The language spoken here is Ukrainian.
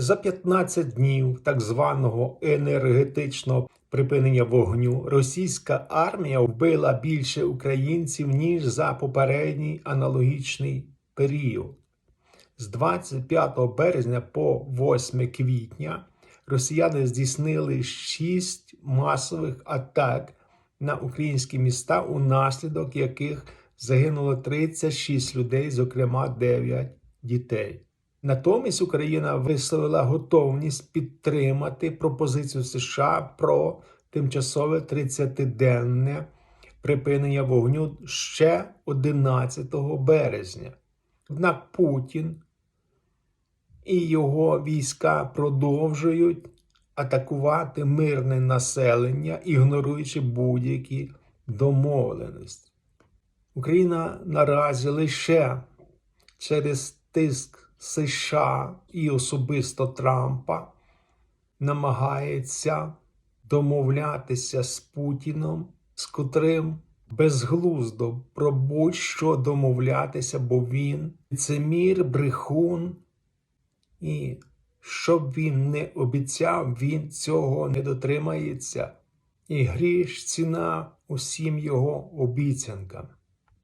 За 15 днів так званого енергетичного припинення вогню російська армія вбила більше українців ніж за попередній аналогічний період. З 25 березня по 8 квітня росіяни здійснили 6 масових атак на українські міста, унаслідок яких загинуло 36 людей, зокрема 9 дітей. Натомість Україна висловила готовність підтримати пропозицію США про тимчасове 30-денне припинення вогню ще 11 березня. Однак Путін і його війська продовжують атакувати мирне населення, ігноруючи будь-які домовленості. Україна наразі лише через тиск США і особисто Трампа намагається домовлятися з Путіном, з котрим безглуздо про будь-що домовлятися, бо він лицемір, брехун, і щоб він не обіцяв, він цього не дотримається. І гріш ціна усім його обіцянкам.